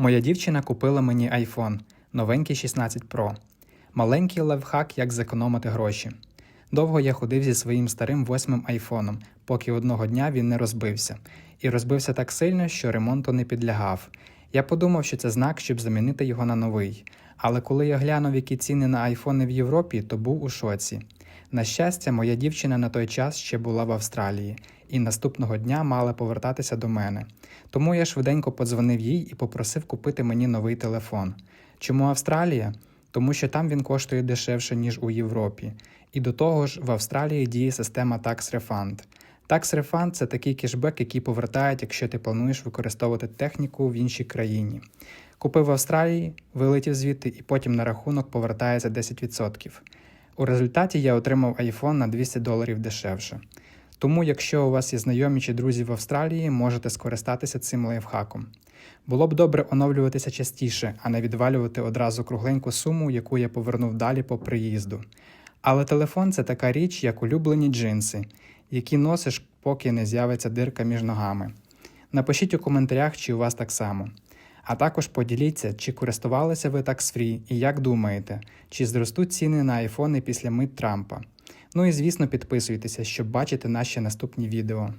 Моя дівчина купила мені iPhone, новенький 16 Pro. Маленький лайфхак, як зекономити гроші. Довго я ходив зі своїм старим восьмим айфоном, поки одного дня він не розбився. І розбився так сильно, що ремонту не підлягав. Я подумав, що це знак, щоб замінити його на новий. Але коли я глянув, які ціни на айфони в Європі, то був у шоці. На щастя, моя дівчина на той час ще була в Австралії, і наступного дня мала повертатися до мене. Тому я швиденько подзвонив їй і попросив купити мені новий телефон. Чому Австралія? Тому що там він коштує дешевше, ніж у Європі. І до того ж, в Австралії діє система Tax Refund. Tax Refund – це такий кешбек, який повертають, якщо ти плануєш використовувати техніку в іншій країні. Купив в Австралії, вилетів звідти і потім на рахунок повертається 10%. У результаті я отримав iPhone на 200 доларів дешевше. Тому, якщо у вас є знайомі чи друзі в Австралії, можете скористатися цим лайфхаком. Було б добре оновлюватися частіше, а не відвалювати одразу кругленьку суму, яку я повернув далі по приїзду. Але телефон це така річ, як улюблені джинси, які носиш, поки не з'явиться дирка між ногами. Напишіть у коментарях, чи у вас так само. А також поділіться, чи користувалися ви таксфрі і як думаєте, чи зростуть ціни на айфони після мит Трампа. Ну і звісно, підписуйтеся, щоб бачити наші наступні відео.